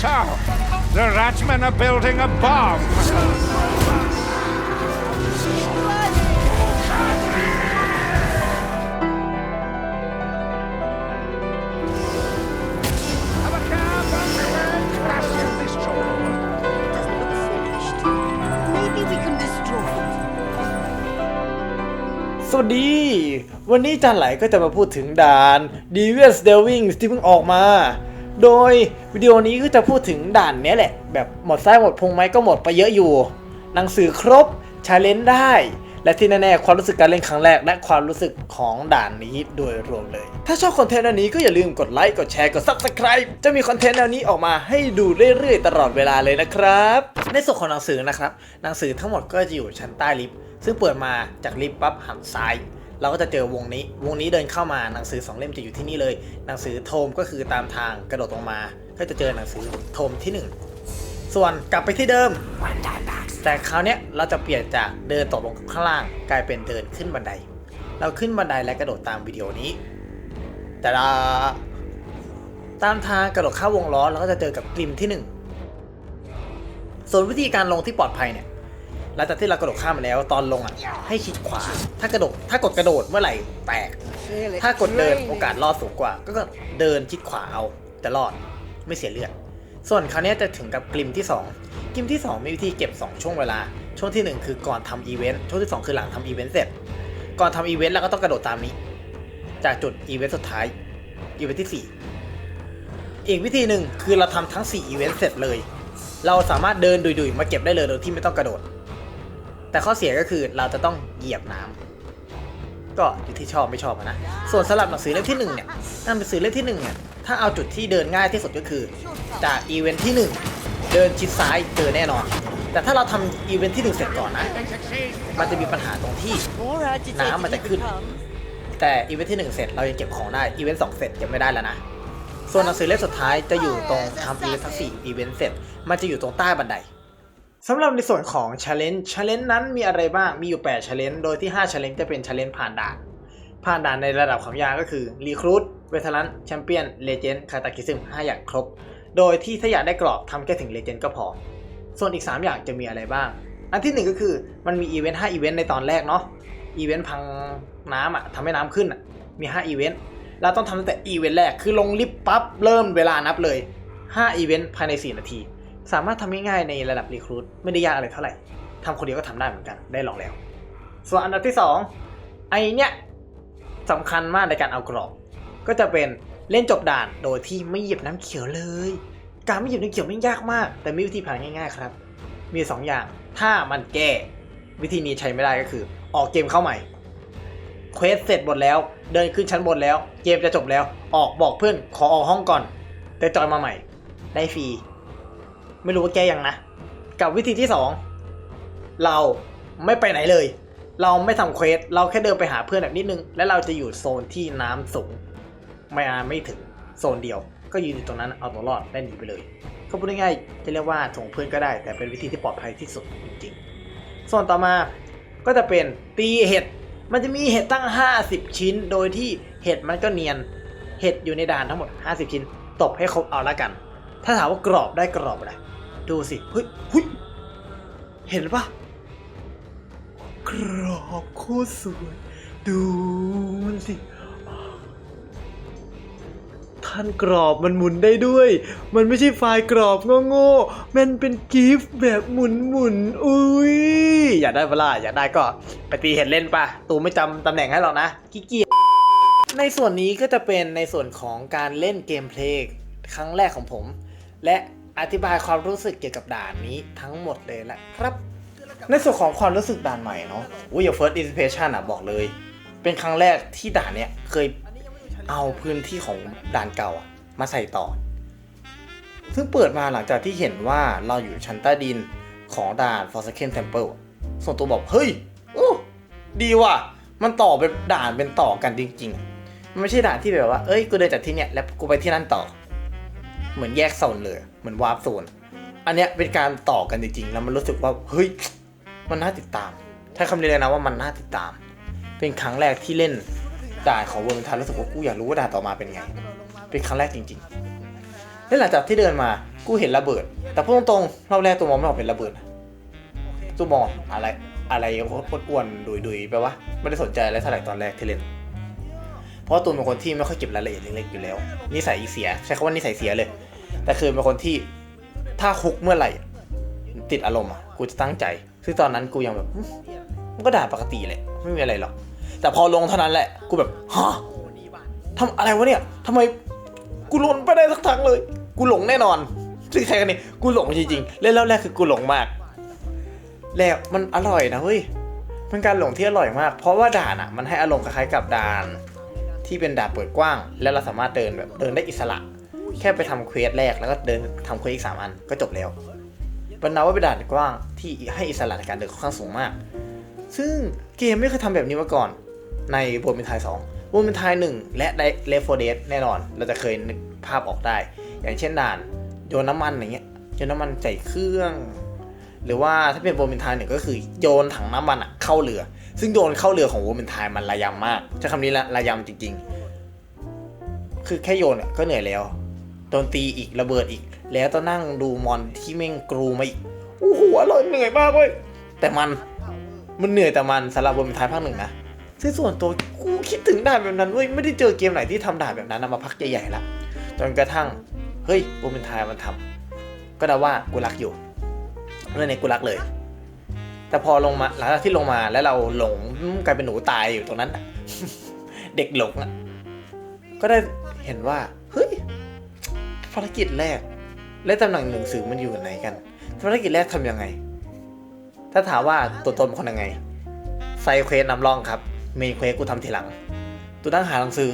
So, the Ratmen are building a bomb. Have a cab, Ratmen. Crash this trouble. doesn't look finished. Maybe we can destroy it. สวัสดี วันนี้จานไหลก็จะมาพูดถึงด่าน Devious Delving ที่เพิ่งออกมา โดยวิดีโอนี้ก็จะพูดถึงด่านนี้แหละ แบบหมดไส้หมดพุงไหมก็หมดไปเยอะอยู่ หนังสือครบชาเลนจ์ได้ และที่แน่ๆความรู้สึกการเล่นครั้งแรก และความรู้สึกของด่านนี้โดยรวมเลย ถ้าชอบคอนเทนต์แนวนี้ก็อย่าลืมกดไลค์กดแชร์กด Subscribe จะมีคอนเทนต์แนวนี้ออกมาให้ดูเรื่อยๆ ตลอดเวลาเลยนะครับ ในส่วนของหนังสือนะครับหนังสือทั้งหมดก็จะอยู่ชั้นใต้ลิฟต์ซึ่งเปิดมาจากลิฟต์ปั๊บหันซ้าย เราก็จะเจอวงนี้ วงนี้เดินเข้ามาหนังสือสองเล่มจะอยู่ที่นี่เลย หนังสือโทมก็คือตามทางกระโดดลงมา ก็จะเจอหนังสือโทมที่หนึ่งส่วนกลับไปที่เดิม แต่คราวนี้เราจะเปลี่ยนจากเดินตกลงข้างล่าง กลายเป็นเดินขึ้นบันได เราขึ้นบันไดและกระโดดตามวิดีโอนี้แต่ละตามทางกระโดดเข้าวงล้อเราก็จะเจอกับกลิมที่หนึ่งส่วนวิธีการลงที่ปลอดภัยเนี่ย ลังจากที่เรากระโดดข้ามมาแล้วตอนลงอะ ให้ชิดขวา ถ้ากระโดดถ้ากดกระโดดเมื่อไหร่แตก ถ้ากดเดินโอกาสรอดสูงกว่า ก็เดินชิดขวาเอาจะรอดไม่เสียเลือด ส่วนคราวนี้จะถึงกับกลิมที่ 2กลิมที่ 2 มีวิธีเก็บ 2 ช่วงเวลา ช่วงที่ 1 คือก่อนทำอีเวนต์ ช่วงที่ 2 คือหลังทำอีเวนต์เสร็จ ก่อนทำอีเวนต์เราก็ต้องกระโดดตามนี้ จากจุดอีเวนต์สุดท้าย อีเวนต์ที่ 4 อีกวิธีหนึ่งคือเราทำทั้ง 4 อีเวนต์เสร็จเลย เราสามารถเดินดุยๆ มาเก็บได้เลยโดยที่ไม่ต้องกระโดด แต่ข้อเสียก็คือเราจะต้องเหยียบน้ำก็อยู่ที่ชอบไม่ชอบนะ ส่วนสำหรับหนังสือเล่มที่หนึ่งเนี่ยหนังสือเล่มที่หนึ่งเนี่ยถ้าเอาจุดที่เดินง่ายที่สุดก็คือ จากอีเวนท์ที่หนึ่งเดินชิดซ้ายเจอแน่นอน แต่ถ้าเราทำอีเวนท์ที่หนึ่งเสร็จก่อนนะ มันจะมีปัญหาตรงที่ More agitated Nah, mà it tại khuyên. becomes. แต่อีเวนท์ที่หนึ่งเสร็จเรายังเก็บของได้อีเวนต์สองเสร็จเก็บไม่ได้แล้วนะส่วนหนังสือเล่มสุดท้ายจะอยู่ตรงทำอีเวนต์ทั้งสี่อีเวนต์เสร็จ มันจะอยู่ตรงใต้บันได สำหรับในส่วนของ Challenge Challenge นั้นมีอะไรบ้าง มีอยู่ 8 Challenge โดยที่ 5 Challenge จะเป็น Challenge ผ่านด่าน ผ่านด่านในระดับความยากก็คือ Recruit Veteran Champion Legend Cataclysm 5 อย่างครบ โดยที่ถ้าอยากได้กรอบทำแค่ถึง Legend ก็พอ ส่วนอีก 3 อย่างจะมีอะไรบ้าง อันที่ 1 ก็คือมันมีอีเวนต์5อีเวนต์ในตอนแรกเนาะ อีเวนต์พังน้ำอะทำให้น้ำขึ้นอะมี5อีเวนต์ เราต้องทำตั้งแต่อีเวนต์แรก คือลงลิฟต์ปั๊บเริ่มเวลานับเลย5อีเวนต์ภายใน 4 นาที สามารถทำง่ายๆในระดับรีครูดไม่ได้ยากอะไรเท่าไหร่ทำคนเดียวก็ทำได้เหมือนกันได้ลองแล้ว ส่วนอันดับที่ 2 ไอเนี้ยสำคัญมากในการเอากรอบ ก็จะเป็นเล่นจบด่านโดยที่ไม่เหยียบน้ำเขียวเลย การไม่เหยียบน้ำเขียวไม่ยากมาก แต่มีวิธีผ่านง่ายๆครับ มี 2 อย่าง ถ้ามันแก้วิธีนี้ใช้ไม่ได้ก็คือ ออกเกมเข้าใหม่เควสเสร็จหมดแล้ว เดินขึ้นชั้นบนแล้ว เกมจะจบแล้ว ออกบอกเพื่อนขอออกห้องก่อน แต่จอยมาใหม่ ได้ฟรี ไม่รู้ว่าแก้ยังนะ กับวิธีที่ 2 เราไม่ไปไหนเลย เราไม่ทำเควสเราแค่เดินไปหาเพื่อนแบบนิดนึง และเราจะอยู่โซนที่น้ำสูง ไม่อาไม่ถึงโซนเดียว ก็ยืนอยู่ตรงนั้นเอาตัวรอดได้หนีไปเลยก็พูดง่ายๆจะเรียกว่าส่งเพื่อนก็ได้ แต่เป็นวิธีที่ปลอดภัยที่สุดจริงๆส่วนต่อมาก็จะเป็นตีเห็ดมันจะมีเห็ดตั้ง 50 ชิ้น โดยที่เห็ดมันก็เนียน เห็ดอยู่ในด่านทั้งหมด 50 ชิ้น ตบให้ครบเอาละกัน ถ้าถามว่ากรอบได้กรอบอะไร ดูสิเฮ้ยเฮ้ยเห็นปะกรอบโคตรสวยดูมันสิ ท่านกรอบมันหมุนได้ด้วย มันไม่ใช่ไฟล์กรอบโง่ๆมันเป็นกิฟต์แบบหมุนหมุนๆอุ้ยอยากได้เวลาอยากได้ก็ไปตีเห็ดเล่นปะตูไม่จำตำแหน่งให้หรอกนะขี้เกียในส่วนนี้ก็จะเป็นในส่วนของการเล่นเกมเพลย์ครั้งแรกของผม และ อธิบายความรู้สึกเกี่ยวกับด่านนี้ทั้งหมดเลยแหละครับ ในส่วนของความรู้สึกด่านใหม่เนาะอุ้ยอย่าง first impression อะบอกเลย เป็นครั้งแรกที่ด่านเนี้ยเคยเอาพื้นที่ของด่านเก่าอะมาใส่ต่อ ซึ่งเปิดมาหลังจากที่เห็นว่าเราอยู่ชั้นใต้ดินของด่าน Forsaken Temple ส่วนตัวบอกเฮ้ยโอ้ดีว่ะ มันต่อเป็นด่านเป็นต่อกันจริงๆ มันไม่ใช่ด่านที่แบบว่า เอ้ย กูเดินจากที่เนี้ยแล้วกูไปที่นั่นต่อ เหมือนแยกโซนเลย เหมือนวาร์ปโซน อันเนี้ยเป็นการต่อกันจริงๆ แล้วมันรู้สึกว่า เฮ้ย มันน่าติดตามใช้คำนี้เลยนะว่ามันน่าติดตาม เป็นครั้งแรกที่เล่นด่านของเวิร์มทันรู้สึกว่ากูอยากรู้ว่าด่านต่อมาเป็นไง เป็นครั้งแรกจริงๆ และหลังจากที่เดินมา กูเห็นระเบิด แต่พูดตรงๆรอบแรกตัวมองไม่ออกเป็นระเบิดตัวมองอะไรอะไรอ้วนๆดุยๆไปวะไม่ได้สนใจอะไรเท่าไหร่ตอนแรกที่เล่น ราะตูนเป็นคนที่ไม่ค่อยเก็บรายละเอียดเล็กๆอยู่แล้ว นิสัยเสีย ใช้คำว่านิสัยเสียเลย แต่คือเป็นคนที่ถ้าฮุกเมื่อไหร่ติดอารมณ์อะกูจะตั้งใจ ซึ่งตอนนั้นกูยังแบบมันก็ด่าปกติแหละไม่มีอะไรหรอก แต่พอลงเท่านั้นแหละ กูแบบฮะทำอะไรวะเนี่ยทำไมกูหลงไปได้สักทางเลย กูหลงแน่นอนซึ่งใครกันนี่กูหลงจริงๆ เล่นแล้วแรกคือกูหลงมาก แล้วมันอร่อยนะเฮ้ยมันการหลงที่อร่อยมาก เพราะว่าด่านอะ มันให้อารมณ์คล้ายๆกับด่าน ที่เป็นดานเปิดกว้าง แล้วเราสามารถเดินแบบเดินได้อิสระ แค่ไปทำเควสแรกแล้วก็เดินทำเควสอีกสามอันก็จบแล้วบรรดาว่าเป็นด่านกว้างที่ให้อิสระในการเดินค่อนข้างสูงมาก ซึ่งเกมไม่เคยทำแบบนี้มาก่อน ในโบมินไทย2โบมินไทย1 และในเลฟโฟเดสแน่นอน เราจะเคยนึกภาพออกได้ อย่างเช่นด่านโยนน้ำมันอย่างเงี้ยโยนน้ำมันใส่เครื่อง หรือว่าถ้าเป็นโบมินไทยหนึ่งก็คือโยนถังน้ำมันเข้าเรือ ซึ่งโยนเข้าเรือของโบมินไทยมันระยำมากใช้คำนี้ละระยำจริง ๆ คือแค่โยนก็เหนื่อยแล้วโดนตีอีกระเบิดอีก แล้วต้องนั่งดูมอนที่แม่งกรูมาอีกโอ้โหอร่อยเหนื่อยมากเว้ยแต่มันมันเหนื่อยแต่มันสำหรับวบนทายภาคหนึ่งนะซึ่งส่วนตัวกูคิดถึงด่านแบบนั้นเว้ยไม่ได้เจอเกมไหนที่ทำด่านแบบนั้นมาพักใหญ่ๆละจนกระทั่งเฮ้ยวบนทายมันทำก็เดาว่ากูรักอยู่เรื่องนี้กูรักเลย แต่พอลงมาหลังจากที่ลงมาแล้วเราหลงกลายเป็นหนูตายอยู่ตรงนั้นเด็กหลงอะก็ได้เห็นว่าเฮ้ยภารกิจแรก และตำแหน่งหนังสือมันอยู่ไหนกันภารกิจแรกทำยังไง ถ้าถามว่าตัวตนเป็นคนยังไงไซเควสนำร่องครับเมนเควสกูทำทีหลัง ตัวตั้งหาหนังสือ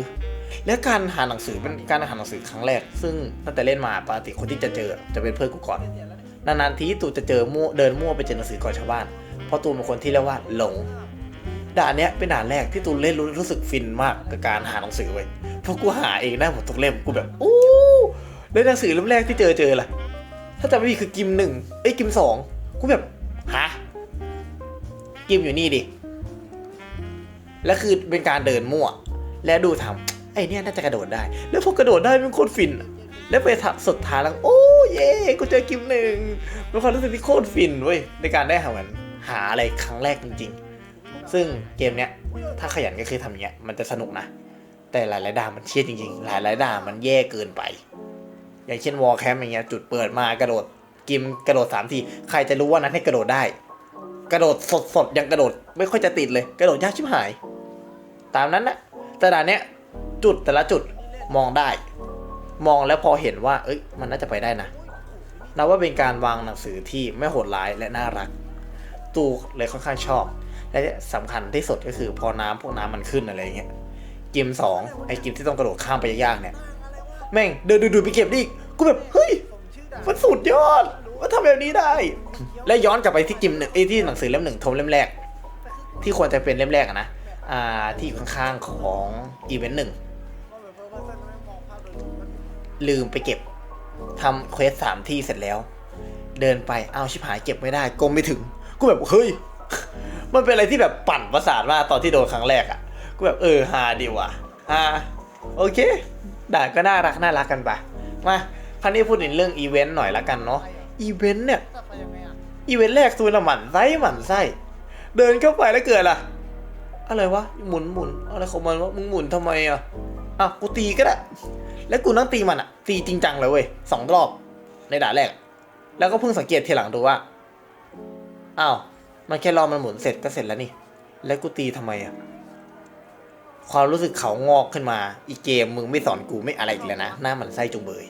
และการหาหนังสือเป็นการหาหนังสือครั้งแรก ซึ่งตั้งแต่เล่นมาปกติคนที่จะเจอจะเป็นเพื่อนกูก่อนนานๆทีตูจะเจอมั่วเดินมั่วไปเจอหนังสือก่อนชาวบ้าน เพราะตูนเป็นคนที่เรียกว่าหลง ด่านเนี้ยเป็นด่านแรกที่ตูนเล่นรู้รู้สึกฟินมากกับการหาหนังสือเว้ยเพราะกูหาเองได้หมดทุกเล่มกูแบบอู้แล้วหนังสือเล่มแรกที่เจอเจอล่ะ ถ้าจำไม่ผิดคือกิมหนึ่งเอ้ยกิมสองกูแบบฮะกิมอยู่นี่ดิแล้วคือเป็นการเดินมั่ว แล้วดูทำไอ้เนี่ยน่าจะกระโดดได้ แล้วพอกระโดดได้มันโคตรฟิน แล้วไปสุดท้ายแล้วโอ้เย่กูเจอกิมหนึ่งเป็นความรู้สึกที่โคตรฟินเว้ยในการได้หาเหมือน หาอะไรครั้งแรกจริง ๆ ซึ่งเกมเนี้ยถ้าขยันก็คือทำอย่างเงี้ยมันจะสนุกนะ แต่หลายๆด่านมันเชี่ยจริงๆ หลายๆด่านมันแย่เกินไป อย่างเช่นวอลแคมอย่างเงี้ยจุดเปิดมากระโดดกิมกระโดดสามทีใครจะรู้ว่านั้นให้กระโดดได้ กระโดดสดๆยังกระโดดไม่ค่อยจะติดเลย กระโดดยากชิบหาย ตามนั้นนะแต่ด่านเนี้ยจุดแต่ละจุดมองได้ มองแล้วพอเห็นว่า เอ้ย มันน่าจะไปได้นะนับว่าเป็นการวางหนังสือที่ไม่โหดร้ายและน่ารัก ตูเลยค่อนข้างชอบ และสำคัญที่สุดก็คือพอน้ำพวกน้ำมันขึ้นอะไรเงี้ยกิมสองไอ้กิมที่ต้องกระโดดข้ามไปยากเนี่ย แม่งเดินดูๆไปเก็บดิกูแบบเฮ้ยมันสุดยอดว่าทำแบบนี้ได้ และย้อนกลับไปที่กิมหนึ่งไอ้ที่หนังสือเล่มหนึ่งทมเล่มแรก ที่ควรจะเป็นเล่มแรกนะอ่าที่อยู่ข้างๆของอีเวนต์หนึ่งลืมไปเก็บทำเควสสามที่เสร็จแล้ว เดินไปเอาชิบหายเก็บไม่ได้กลมไม่ถึง กูแบบเฮ้ย มันเป็นอะไรที่แบบปั่นประสาทมากตอนที่โดนครั้งแรกอะกูแบบเออฮาดีว่ะฮาโอเคด่าก็น่ารักน่ารักกันไป มาคราวนี้พูดถึงเรื่องอีเวนต์หน่อยละกันเนาะ อีเวนต์เนี่ย อีเวนต์แรกซูนละหมันไส้หมันไส้ เดินเข้าไปแล้วเกิดอะไรอะไรวะหมุนหมุนอะไรของมันวะมึงหมุนทำไมอะอะกูตีก็ได้ แล้วกูนั่งตีมันอะตีจริงจังเลยเว้ยสองรอบในด่าแรก แล้วก็เพิ่งสังเกตทีหลังดูว่า อ้าว มันแค่รอมันหมุนเสร็จก็เสร็จแล้วนี่ แล้วกูตีทำไมอะ ความรู้สึกเขางอกขึ้นมา อีเกมมึงไม่สอนกูไม่อะไรอีกแล้วนะ หน้ามันไส้จุงเบย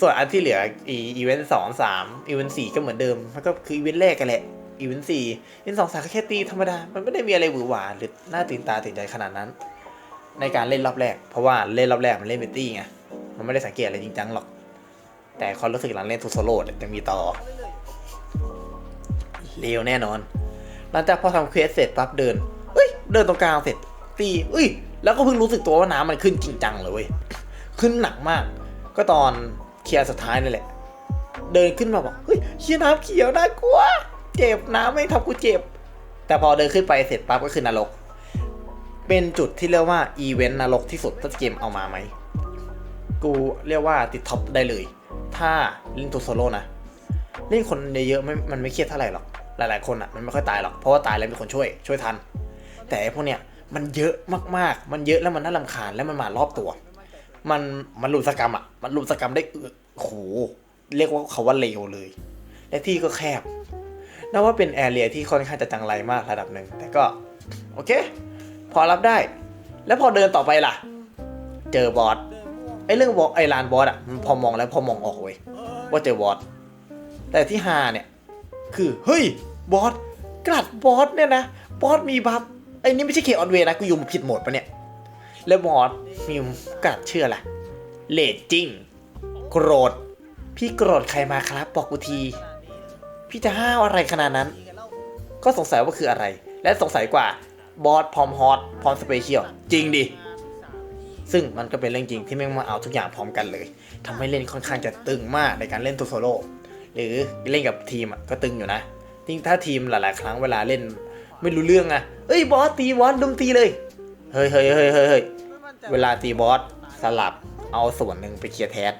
ส่วนอันที่เหลืออีเวนต์สองสามอีเวนต์สี่ก็เหมือนเดิม มันก็คืออีเวนต์แรกกันแหละ อีเวนต์สี่อีเวนต์สองสามก็แค่ตีธรรมดา มันไม่ได้มีอะไรหวือหวาหรือน่าตื่นตาตื่นใจขนาดนั้น ในการเล่นรอบแรก เพราะว่าเล่นรอบแรกมันเล่นเป็นตี้ไง มันไม่ได้สังเกตอะไรจริงจังหรอก แต่ความรู้สึกหลังเล่นทูโซโล่จะมีต่อ เร็วแน่นอน หลังจากพอทำเควสเสร็จปั๊บเดินเอ้ย เดินตรงกลางเสร็จตีเอ้ย แล้วก็เพิ่งรู้สึกตัวว่าน้ำมันขึ้นจริงจังเลยเว้ย ขึ้นหนักมาก ก็ตอนเคลียร์สุดท้ายนี่แหละ เดินขึ้นมาบอก เฮ้ยเชี่ยน้ำเขียวน่ากลัว เจ็บน้ำไม่ทำกูเจ็บ แต่พอเดินขึ้นไปเสร็จปั๊บก็คือนรก เป็นจุดที่เรียกว่าอีเวนต์นรกที่สุดถ้าเกมเอามาไหม กูเรียกว่าติดท็อปได้เลย ถ้าเล่นตัวโซโล่นะ เล่นคนเยอะๆไม่มันไม่เครียดเท่าไหร่หรอก หลาย ๆ คนอะมันไม่ค่อยตายหรอกเพราะว่าตายแล้วมีคนช่วยช่วยทัน แต่ไอพวกเนี้ยมันเยอะมากๆ มันเยอะแล้วมันน่ารำคาญแล้วมันมารอบตัว มันมันลุมสกรรมอะมันลุมสกรรมได้เออโอ้โหเรียกว่าเขาว่าเลวเลย และที่ก็แคบนับว่าเป็นแอเรียที่ค่อนข้างจะจังไรมากระดับหนึ่งแต่ก็โอเค พอรับได้ แล้วพอเดินต่อไปล่ะ เจอบอสไอเรื่องบอสไอลานบอสอะมันพอมองแล้วพอมองออกเว้ยว่าเจอบอสแต่ที่ฮาเนี่ย คือเฮ้ย บอสกลัดบอสเนี่ยนะ บอสมีบัฟไอ้นี่ไม่ใช่เคออนเวนะ กูอยู่ผิดโหมดปะเนี่ย แล้วบอสมีกลัดเชื่ออะเลดจริง โกรธ พี่โกรธใครมาครับ บอกกูที พี่จะห้าวอะไรขนาดนั้น ก็สงสัยว่าคืออะไร และสงสัยกว่าบอสพร้อมฮอตพร้อมสเปเชียลจริงดิซึ่งมันก็เป็นเรื่องจริงที่แม่งมาเอาทุกอย่างพร้อมกันเลยทำให้เล่นค่อนข้างจะตึงมากในการเล่นตัวโซโล่หรือเล่นกับทีมก็ตึงอยู่นะ ยิ่งถ้าทีมหลาย ๆ ครั้งเวลาเล่น ไม่รู้เรื่องอะเอ้ยบอสตีบอสดุมตีเลย เฮ้ยเฮ้ยเฮ้ยเฮ้ยเฮ้ยเวลาตีบอสสลับเอาส่วนหนึ่งไปเคลียร์แทส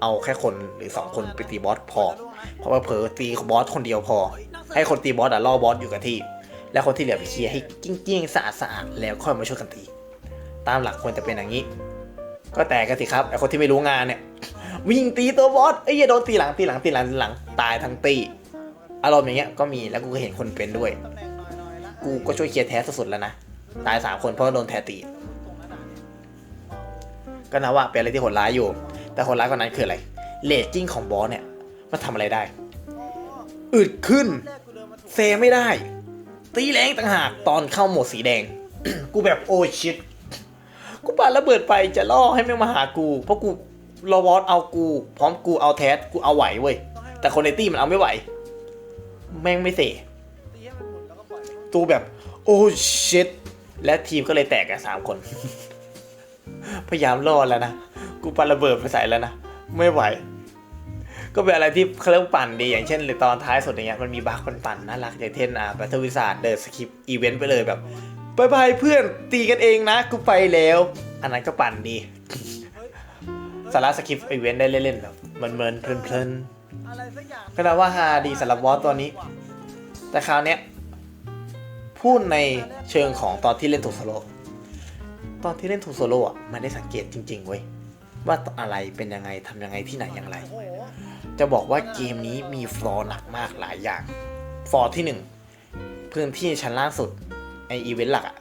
เอาแค่คนหรือสองคนไปตีบอสพอ เพราะว่าเผลอตีบอสคนเดียวพอ ให้คนตีบอสอะล่อบอสอยู่กับที่ แล้วคนที่เหลือไปเคลียร์ให้กิ้งกิ้งๆสะอาดสะอาดแล้วค่อยมาช่วยกันตี ตามหลักควรจะเป็นอย่างนี้ ก็แตกกันสิครับไอคนที่ไม่รู้งานเนี่ยวิ่งตีตัวบอสไอ้ยโดนตีหลังตีหลังตีหลังตีหลังตายทั้งตี อารมณ์อย่างเงี้ยก็มีแล้วกูก็เห็นคนเป็นด้วย กูก็ช่วยเคลียร์แท้สุดๆแล้วนะ ตายสามคนเพราะโดนแท้ตี ก็นะว่าเป็นอะไรที่โหดร้ายอยู่ แต่โหดร้ายกว่านั้นคืออะไรเลจจิ้งของบอสเนี่ยมันทำอะไรได้ อึดขึ้น เซไม่ได้ ตีแรงต่างหากตอนเข้าโหมดสีแดง กูแบบโอ้ชิตกูปาระเบิดไปจะล่อให้แม่งมาหากู เพราะกูรอบอสเอากู พร้อมกูเอาแทสกูเอาไหวเว้ยแต่คนในตี้มันเอาไม่ไหว แม่งไม่เสตูแบบ โอ้ชิตและทีมก็เลยแตกกันสามคน พยายามรอดแล้วนะ กูปาระเบิดไปใส่แล้วนะ ไม่ไหว ก็เป็นอะไรที่เขาเรียกว่าปั่นดีอย่างเช่นในตอนท้ายสุดอย่างเงี้ยมันมีบั๊กปั่นๆน่ารักอย่างเช่นอ่าบัตเทอร์วิสาดเดินสคิปอีเวนต์ไปเลยแบบบายบายเพื่อนตีกันเองนะ กูไปแล้ว อันนั้นก็ปั่นดีสาระสคริปต์อีเวนต์ได้เล่นๆแบบเมินๆเพลินๆก็นับว่าฮาดีสำหรับบอสตัวนี้ แต่คราวเนี้ยพูดในเชิงของตอนที่เล่นถูกโซโล่ตอนที่เล่นถูกโซโล่อะมันได้สังเกตจริง ๆ เว้ย ว่าอะไรเป็นยังไงทำยังไงที่ไหนอย่างไร จะบอกว่าเกมนี้มีฟลอร์หนักมากหลายอย่าง ฟลอร์ที่หนึ่งพื้นที่ชั้นล่างสุดไออีเวนต์หลักอะ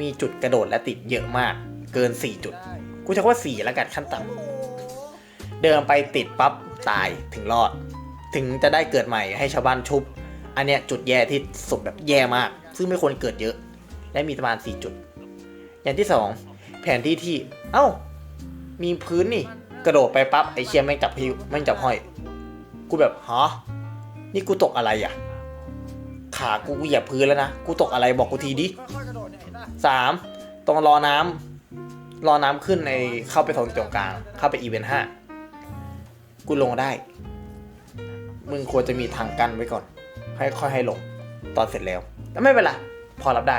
มีจุดกระโดดและติดเยอะมาก เกิน 4 จุด กูจะว่า 4 แล้วกันขั้นต่ำเดินไปติดปั๊บตายถึงรอด ถึงจะได้เกิดใหม่ให้ชาวบ้านชุบ อันเนี้ยจุดแย่ที่สุดแบบแย่มาก ซึ่งไม่ควรเกิดเยอะ และมีประมาณ 4 จุด อย่างที่ 2 แผนที่ที่ เอ้า มีพื้นนี่ กระโดดไปปั๊บไอเชียแม่งจับพิวแม่งจับห้อย กูแบบฮะนี่กูตกอะไรอะ ขากูเหยียบพื้นแล้วนะ กูตกอะไรบอกกูทีดิสามตรงรอน้ำรอน้ำขึ้นในเข้าไปโซนตรงกลาง เข้าไปอีเวนต์ห้ากูลงได้ มึงควรจะมีทางกั้นไว้ก่อน ให้ค่อยให้ลงตอนเสร็จแล้วแต่ไม่เป็นไรพอรับได้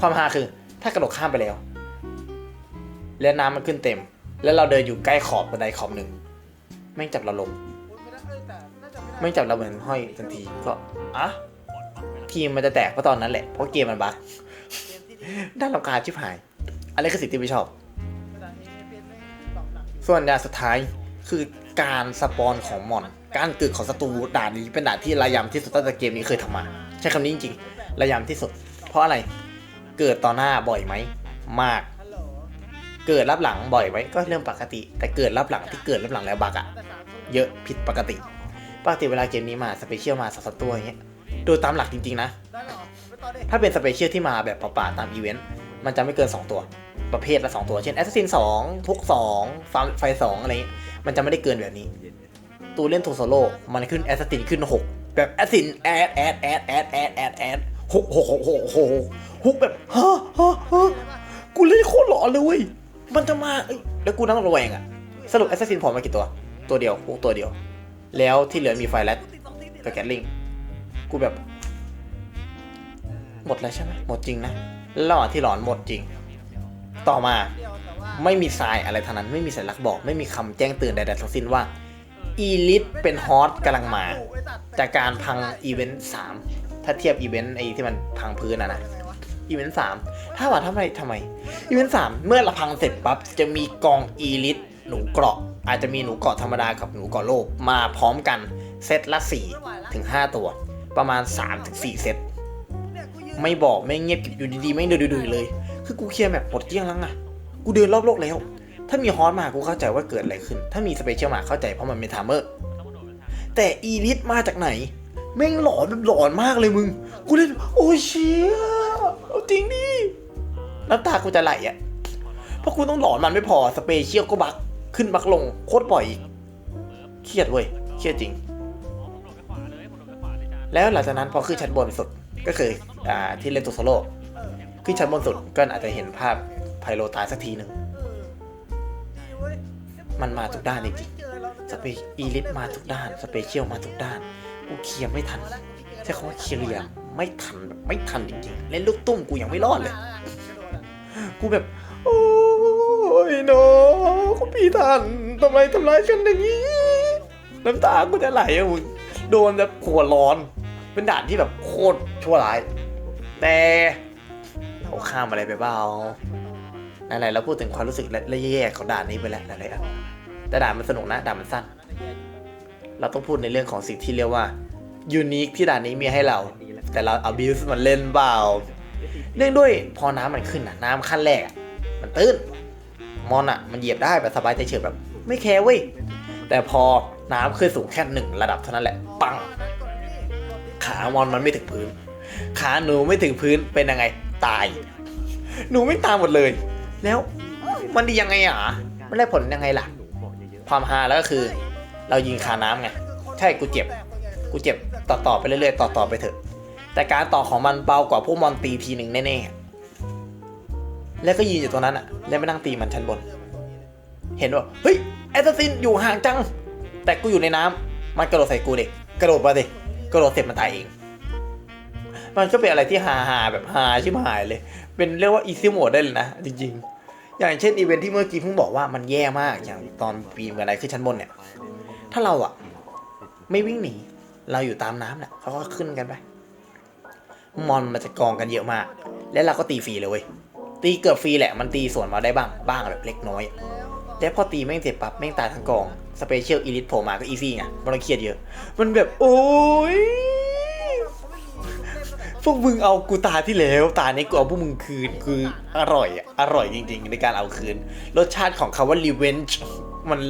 ความฮาคือถ้ากระโดดข้ามไปแล้ว แล้วน้ำมันขึ้นเต็ม แล้วเราเดินอยู่ใกล้ขอบบันไดขอบหนึ่งแม่งจับเราลงแม่งจับเราเหมือนห้อยทันทีก็อะทีมมันจะแตกเพราะตอนนั้นแหละเพราะเกมมันบั๊กด้านรำคาญชิบหาย อะไรคือสิ่งที่ไม่ชอบ ส่วนอย่างสุดท้ายคือการสปอนของมอน การเกิดของศัตรูด่านนี้เป็นด่านที่ระยำที่สุดตั้งแต่เกมนี้เคยทำมา ใช้คำนี้จริงๆระยำที่สุด เพราะอะไรเกิดต่อหน้าบ่อยไหมมาก เกิดรับหลังบ่อยไหมก็เรื่องปกติ แต่เกิดรับหลังที่เกิดรับหลังแล้วบักอะเยอะผิดปกติปกติเวลาเกมนี้มาสเปเชียลมาสักสตัวอย่างเงี้ยโดยตามหลักจริงๆนะ ถ้าเป็นสเปเชียลที่มาแบบป่าๆตามอีเวนต์มันจะไม่เกิน 2 ตัวประเภทละ 2 ตัว เช่นแอสซิสซิน2ทุก 2 ฟาไฟ 2 อะไรเงี้ยมันจะไม่ได้เกินแบบนี้ ตูเล่นทูโซโล่มันขึ้นแอสซินขึ้น 6 แบบแอสซินแอดแอดแอดแอดแอดแอดแอดหกหกหกหกหกหกแบบฮะฮะฮะกูเล่นโคตรหล่อเลย มันจะมาแล้วกูนั่งระแวงอะ สรุปแอสซินผมมากี่ตัว ตัวเดียวพวกตัวเดียว แล้วที่เหลือมีไฟแลตกับแกตลิง กูแบบ หมดแล้วใช่ไหมหมดจริงนะระหว่างที่หลอนหมดจริง ต่อมาไม่มีทรายอะไรทั้งนั้น ไม่มีสัญลักษณ์บอก ไม่มีคำแจ้งเตือนใดๆทั้งสิ้นว่า อีลิทเป็นฮอตกำลังมา จากการพังอีเวนต์สามถ้าเทียบอีเวนต์ไอ้ที่มันพังพื้นอะนะอีเวนต์สามถ้าว่าทำไมทำไมอีเวนต์สามเมื่อเราพังเสร็จปั๊บจะมีกองอีลิทหนูเกราะ อาจจะมีหนูเกราะธรรมดากับหนูเกราะโลกมาพร้อมกันเซตละ4ถึง5ตัว ประมาณ3ถึง4เซตไม่บอกไม่เงียบอยู่ดีๆไม่เดินดุยๆเลย คือกูเคลียร์แบบหมดเกลี้ยงแล้วไงกูเดินรอบโลกแล้ว ถ้ามีฮอสมากูเข้าใจว่าเกิดอะไรขึ้น ถ้ามีสเปเชียลมาเข้าใจเพราะมันเป็นไทม์เมอร์ แต่อีลิทมาจากไหน แม่งหลอนแบบหลอนมากเลยมึง กูเล่นโอ้ยเชี่ยเอาจริงดิน้ำตากูจะไหลอะ เพราะกูต้องหลอนมันไม่พอสเปเชียลก็บักขึ้นบักลงโคตรบ่อยอีก เครียดเว้ย เครียดจริง แล้วหลังจากนั้นพอขึ้นชั้นบนสุดก็คืออ่าที่เล่นตัวโซโล่ขึ้นชั้นบนสุดก็อาจจะเห็นภาพไพโลตายสักทีหนึ่ง มันมาทุกด้านจริงๆสเปอีลิทมาทุกด้าน สเปเชียลมาทุกด้าน กูเคลียร์ไม่ทัน ใช้คำว่าเคลียร์ไม่ทันแบบไม่ทันจริงๆ เล่นลูกตุ้มกูยังไม่รอดเลย กูแบบ โอ้ยโนกูพี่ทันทำไมทำร้ายกันอย่างนี้ น้ำตากูจะไหลอะมึง โดนแบบหัวร้อน เป็นด่านที่แบบโคตรชั่วร้าย แต่เราข้ามอะไรไปเปล่า อะไรเราพูดถึงความรู้สึกและแย่ๆของด่านนี้ไปแล้วอะไรอะแต่ด่านมันสนุกนะด่านมันสั้น เราต้องพูดในเรื่องของสิ่งที่เรียกว่ายูนิคที่ด่านนี้มีให้เรา แต่เราเอาบิวส์มันเล่นเปล่าเนื่องด้วยพอน้ำมันขึ้นอะน้ำขั้นแรกมันตื้นมอนอะ มันเหยียบได้แบบสบายใจเฉยแบบ ไม่แคร์เว้ยแต่พอน้ำขึ้นสูงแค่หนึ่งระดับเท่านั้นแหละ ปัง ขามอนมันไม่ถึงพื้น ขาหนูไม่ถึงพื้นเป็นยังไงตาย หนูไม่ตายหมดเลย แล้วมันดียังไงอะมันได้ผลยังไงล่ะ ความฮาแล้วก็คือ เรายิงคาน้ำไง ใช่กูเจ็บ กูเจ็บต่อต่อไปเรื่อยๆต่อต่อไปเถอะ แต่การต่อของมันเบากว่าพวกมอนตีทีหนึ่งแน่ๆ แล้วก็ยืนอยู่ตรงนั้นอะ แล้วไปนั่งตีมันชั้นบน เห็นว่าเฮ้ยแอสซินอยู่ห่างจัง แต่กูอยู่ในน้ำมันกระโดดใส่กูเด็กกระโดดมาดิกระโดดเสร็จมันตายเอง มันก็เป็นอะไรที่ฮาฮาๆแบบฮาชิบหายเลย เป็นเรียกว่าอีซิโหมดได้เลยนะ จริง ๆ อย่างเช่นอีเวนท์ที่เมื่อกี้เพิ่งบอกว่ามันแย่มากอย่างตอนปีนบันไดขึ้นชั้นบนเนี่ย ถ้าเราอะไม่วิ่งหนี เราอยู่ตามน้ำเนี่ยเขาก็ขึ้นกันไปมอนมันจะกองกันเยอะมาก และเราก็ตีฟรีเลยเว้ยตีเกือบฟรีแหละมันตีส่วนมาได้บ้างบ้างแบบเล็กน้อยแต่พอตีแม่งเสร็จปั๊บแม่งตายทั้งกองสเปเชียลอีลิทโผล่มาก็อีซี่ไงมันเลยเครียดเยอะ มันแบบ โอ้ย พวกมึงเอากูตาที่แล้ว ตานี้กูเอาพวกมึงคืนคืออร่อยอะอร่อยจริงๆ ในการเอาคืน รสชาติของคำว่า revenge มัน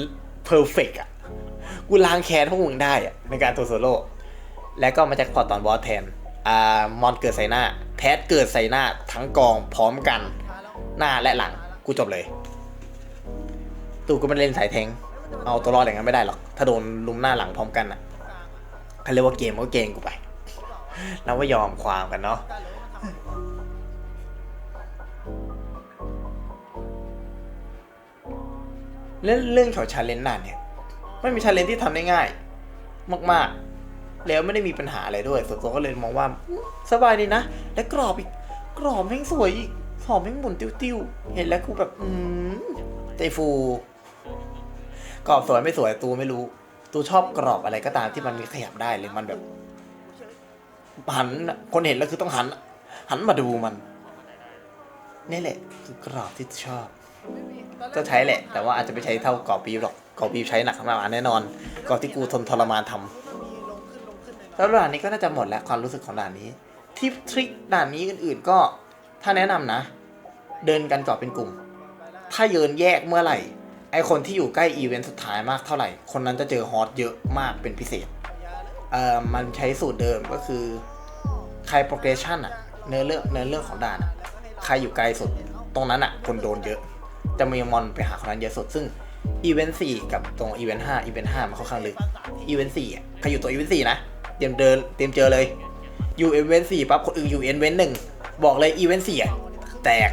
เพอร์เฟกอะกูล้างแค้นพวกมึงได้อะในการตัวโซโล่แล้วก็มาจ็คพอตตอนบอสแทนอ่ามอนเกิดใส่หน้าแพทเกิดใส่หน้าทั้งกองพร้อมกัน หน้าและหลัง กูจบเลย ตูก็ไม่ได้เล่นสายแทง เอาตัวรอดอย่างนั้นไม่ได้หรอก ถ้าโดนลุมหน้าหลังพร้อมกันอะเขาเรียกว่าเกมก็เกมกูไป เราก็ยอมความกันเนาะเรื่องเรื่องของชาเลนจ์น่ะเนี่ยไม่มีชาเลนจ์ที่ทำได้ง่าย มากๆ แล้วไม่ได้มีปัญหาอะไรด้วยส่วนตัวก็เลยมองว่า สบายดีนะ และกรอบอีก กรอบแม่งสวยอีกหอมแม่งหมุนติ้วๆ เห็นแล้วกูแบบ อืมใจฟู กรอบสวยไม่สวยตูไม่รู้ ตูชอบกรอบอะไรก็ตามที่มันมีขยับได้หรือมันแบบ หันคนเห็นแล้วคือต้องหัน หันมาดูมัน นี่แหละ คือกรอบที่ชอบ ก็ใช้แหละ แต่ว่าอาจจะไม่ใช้เท่ากรอบปีบหรอกกรอบปีบใช้หนักมากแน่นอนกรอบที่กูทนทรมานทำแล้วด่านนี้ก็น่าจะหมดแล้วความรู้สึกของด่านนี้ที่ทริคด่านนี้อื่น ๆ ก็ถ้าแนะนำนะ เดินกันก่อนเป็นกลุ่ม ถ้าเยินแยกเมื่อไหร่ไอคนที่อยู่ใกล้อีเวนต์สุดท้ายมากเท่าไหร่ คนนั้นจะเจอฮอตเยอะมากเป็นพิเศษ เอ่อมันใช้สูตรเดิมก็คือใครโปรเกรชันอะเนื้อเรื่องเนื้อเรื่องของด่านอะใครอยู่ไกลสุดตรงนั้นอะคนโดนเยอะ จะมีมอนไปหาคนนั้นเยอะสุด ซึ่งอีเวนต์สี่กับตรงอีเวนต์ห้าอีเวนต์ห้ามันค่อนข้างลึกอีเวนต์สี่อะใครอยู่ตัวอีเวนต์สี่นะเตรียมเดินเตรียมเจอเลยอยู่อีเวนต์สี่ปั๊บคนอื่นอยู่อีเวนต์หนึ่งบอกเลยอีเวนต์สี่อะแตก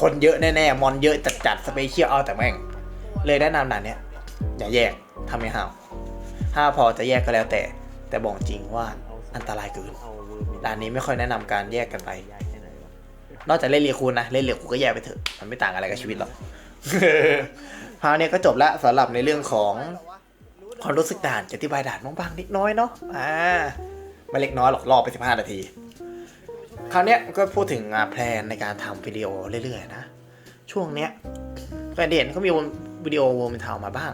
คนเยอะแน่ๆมอนเยอะจัดๆสเปเชียลเอาแต่แม่ง เลยแนะนำด่านเนี้ยอย่าแยกทำไม่ห้าวถ้าพอจะแยกก็แล้วแต่ แต่บอกจริงว่าอันตรายเกินด่านนี้ไม่ค่อยแนะนำการแยกกันไป นอกจากเล่นเรียคูณนะ เล่นเรียคูณก็แยกไปเถอะ มันไม่ต่างอะไรกับชีวิตหรอกพาวเนี่ยก็จบละสำหรับในเรื่องของความรู้สึกด่านจะอธิบายด่านบ้างๆนิดน้อยเนาะ อ่าไม่เล็กน้อยหรอกรอไป15นาที คราวเนี้ยก็พูดถึงอ่าแพลนในการทำวิดีโอเรื่อยๆนะ ช่วงเนี้ยแฟนเด่นก็มีวิดีโอวอร์มินทาวมาบ้าง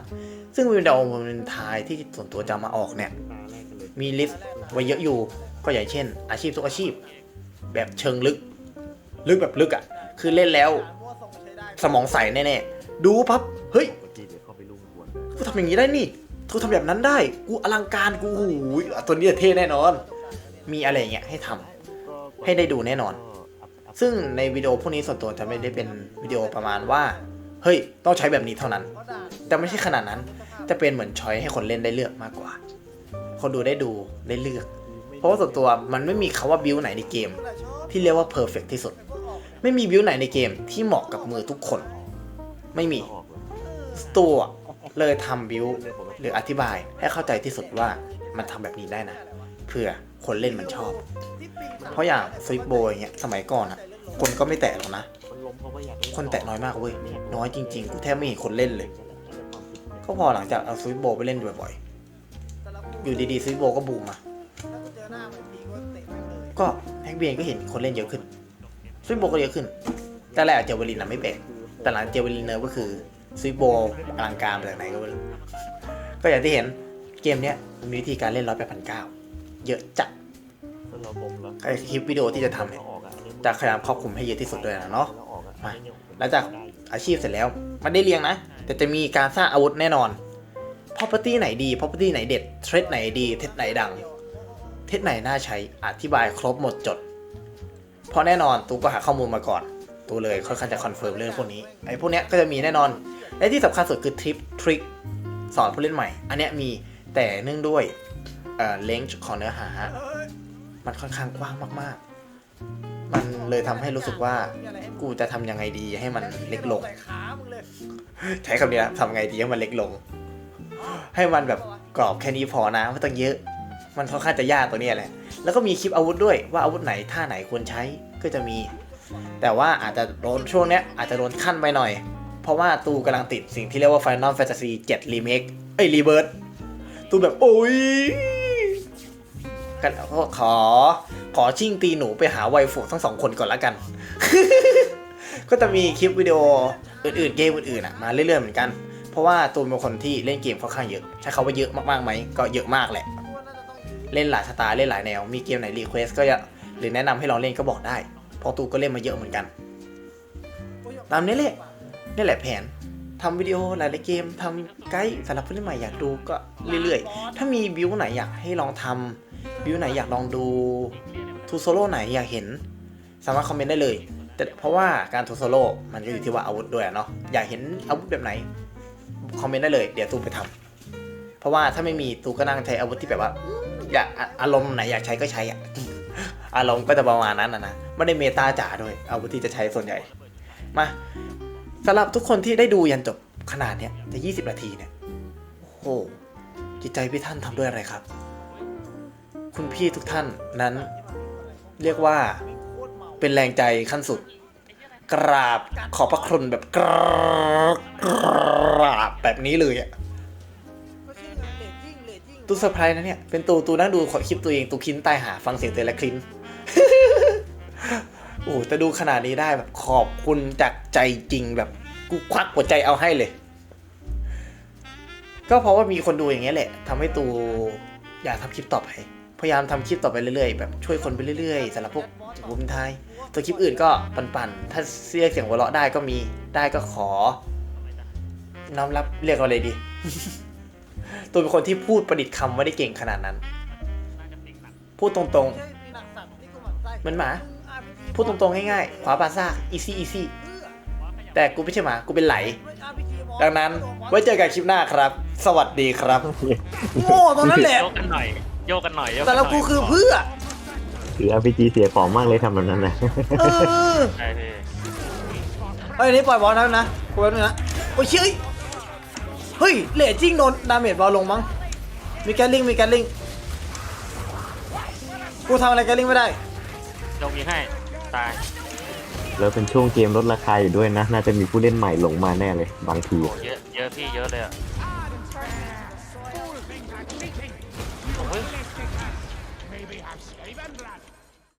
ซึ่งวิดีโอวอร์มินทายที่ส่วนตัวจะเอามาออกเนี่ย มีลิสต์ไว้เยอะอยู่ ก็อย่างเช่น อาชีพทุกอาชีพ แบบเชิงลึก ลึกแบบลึกอะ่ะ คือเล่นแล้ว สมองใสแน่ๆ ดูปั๊บเฮ้ยกูทำอย่างนี้ได้นี่กูทำแบบนั้นได้ กูอลังการกูหูยตัวนี้เท่แน่นอน มีอะไรเงี้ยให้ทำให้ได้ดูแน่นอน ซึ่งในวิดีโอพวกนี้ส่วนตัวจะไม่ได้เป็นวิดีโอประมาณว่า เฮ้ย ต้องใช้แบบนี้เท่านั้น แต่ไม่ใช่ขนาดนั้น จะเป็นเหมือนช้อยให้คนเล่นได้เลือกมากกว่า คนดูได้ดูได้เลือก เพราะว่าส่วนตัวมันไม่มีคาว่าบิวไหนในเกม ที่เรียกว่าเพอร์เฟกที่สุด ไม่มีบิวไหนในเกมที่เหมาะกับมือทุกคน ไม่มีตัวเลยทำบิวหรืออธิบายให้เข้าใจที่สุดว่ามันทำแบบนี้ได้นะเพื่อคนเล่นมันชอบ เพราะอย่างสวิปโบอย่างเงี้ยสมัยก่อนอะคนก็ไม่แตะหรอกนะ คนแตะน้อยมากเว้ย น้อยจริงๆ กูแทบไม่เห็นคนเล่นเลย ก็พอหลังจากเอาสวิปโบไปเล่นบ่อยๆ อยู่ดีๆสวิปโบก็บูมมาก็แฮกเบียนก็เห็นคนเล่นเยอะขึ้นสวิปโบก็เยอะขึ้น แต่แรกเจเวลินนะไม่แปลกแต่หลังเจเวลินเนอร์ก็คือสวิปโบอลังการมาจากไหนก็ไม่รู้ก็อย่างที่เห็นเกมเนี้ยมีวิธีการเล่นร้อยแปดพันเก้าเยอะจัดไอคลิปวิดีโอที่จะทำเนี่ยจะพยายามครอบคลุมให้เยอะที่สุดด้วยนะเนาะมาหลังจากอาชีพเสร็จแล้วมันได้เรียงนะ แต่จะมีการสร้างอาวุธแน่นอน property ไหนดี property ไหนเด็ด เทรดไหนดี เทรดไหนดัง เทรดไหนน่าใช้ อธิบายครบหมดจด เพราะแน่นอนตูก็หาข้อมูลมาก่อน ตูเลยค่อนข้างจะคอนเฟิร์มเรื่องพวกนี้ ไอ้พวกเนี้ยก็จะมีแน่นอน และที่สำคัญสุดคือทริปทริคสอนผู้เล่นใหม่ อันเนี้ยมีแต่เนื่องด้วยเอ่อเลนส์ของเนื้อหา มันค่อนข้างกว้างมาก ๆ มันเลยทำให้รู้สึกว่ากูจะทำยังไงดีให้มันเล็กลง ใช้คำนี้นะทำไงดีให้มันเล็กลง ให้มันแบบกรอบแค่นี้พอนะไม่ต้องเยอะ มันค่อนข้างจะยากตัวนี้แหละ แล้วก็มีคลิปอาวุธด้วยว่าอาวุธไหนท่าไหนควรใช้ก็จะมี แต่ว่าอาจจะโดนช่วงเนี้ยอาจจะโดนขั้นไปหน่อย เพราะว่าตูกำลังติดสิ่งที่เรียกว่า Final Fantasy 7 Remake เอ้ย Rebirth ตูแบบโอ้ยกันก็ขอ ขอชิ่งตีหนูไปหาไวฟูทั้งสองคนก่อนละกัน ก็จะมีคลิปวิดีโออื่นๆเกมอื่นๆอะมาเรื่อยๆเหมือนกัน เพราะว่าตูนเป็นคนที่เล่นเกมค่อนข้างเยอะ ใช้คาว่าเยอะมากๆไหมก็เยอะมากแหละ เล่นหลายสไตล์เล่นหลายแนว มีเกมไหนรีเควสก็จะหรือแนะนำให้ลองเล่นก็บอกได้ เพราะตูก็เล่นมาเยอะเหมือนกัน ตามนี้แหละนี่แหละแผนทำวิดีโอหลายๆเกมทำไกด์สำหรับผู้เล่นใหม่อยากดูก็เรื่อยๆ ถ้ามีบิวไหนอยากให้ลองทำบิวไหนอยากลองดูทูโซโล่ไหนอยากเห็น สามารถคอมเมนต์ได้เลยแต่เพราะว่าการทูโซโล่มันก็อยู่ที่ว่าอาวุธด้วยเนาะอยากเห็นอาวุธแบบไหน คอมเมนต์ได้เลย เดี๋ยวตูไปทำเพราะว่าถ้าไม่มีตูก็นั่งใช้อาวุธที่แบบว่า อยากอารมณ์ไหนอยากใช้ก็ใช้อะอารมณ์ก็จะประมาณนั้นนะนะไม่ได้เมตาจ๋าด้วยอาวุธที่จะใช้ส่วนใหญ่ มาสำหรับทุกคนที่ได้ดูยันจบขนาดเนี้ยจะ 20 นาทีเนี่ยโอ้โหจิตใจพี่ท่านทำด้วยอะไรครับ คุณพี่ทุกท่านนั้น เรียกว่าเป็นแรงใจขั้นสุด กราบ ขอบพระคุณแบบกราบกราบแบบนี้เลยอะตูเซอร์ไพรส์นะเนี่ย เป็นตูตูนั่งดูคลิปตัวเองตูคินตายหาฟังเสียงเตละคลิน โอ้แต่ดูขนาดนี้ได้แบบขอบคุณจากใจจริงแบบกูควักหัวใจเอาให้เลย ก็เพราะว่ามีคนดูอย่างเงี้ยแหละทำให้ตูอยากทำคลิปต่อไป พยายามทำคลิปต่อไปเรื่อยๆ แบบช่วยคนไปเรื่อยๆสำหรับพวกวงไทย ตัวคลิปอื่นก็ปั่นๆ ถ้าเรียกเสียงหัวเราะได้ก็มี ได้ก็ขอ น้อมรับเรียกอะไรดี ตัวเป็นคนที่พูดประดิษฐ์คำไม่ได้เก่งขนาดนั้น พูดตรงๆ มันหมา พูดตรงๆ ง่ายๆ ขวาปาซ่า easy easy แต่กูไม่ใช่หมา กูเป็นไหล ดังนั้นไว้เจอกันคลิปหน้าครับ สวัสดีครับ โง่ตรงนั้นแหละ โยกกันหน่อย โยกกันหน่อยโยกแต่กันหเราน่อยกูคือเพื่อ ถือ RPG เสียของมากเลยทำแบบนั้นนะเออใช่พี่เฮ้ยอันนี้ปล่อยบอลแล้วนะกูแป๊บนึงนะโอ้ยเฮ้ยเฮ้ยเลทจิ้งโดนดาเมจเบาลงมั้งมีแกลลิงมีแกลลิงกูทำอะไรแกลลิงไม่ได้โยกมีให้ ตายแล้วเป็นช่วงเกมลดราคาอยู่ด้วยนะ น่าจะมีผู้เล่นใหม่หลงมาแน่เลย บางทีโอ้เยอะ เยอะพี่ เยอะเลยอะ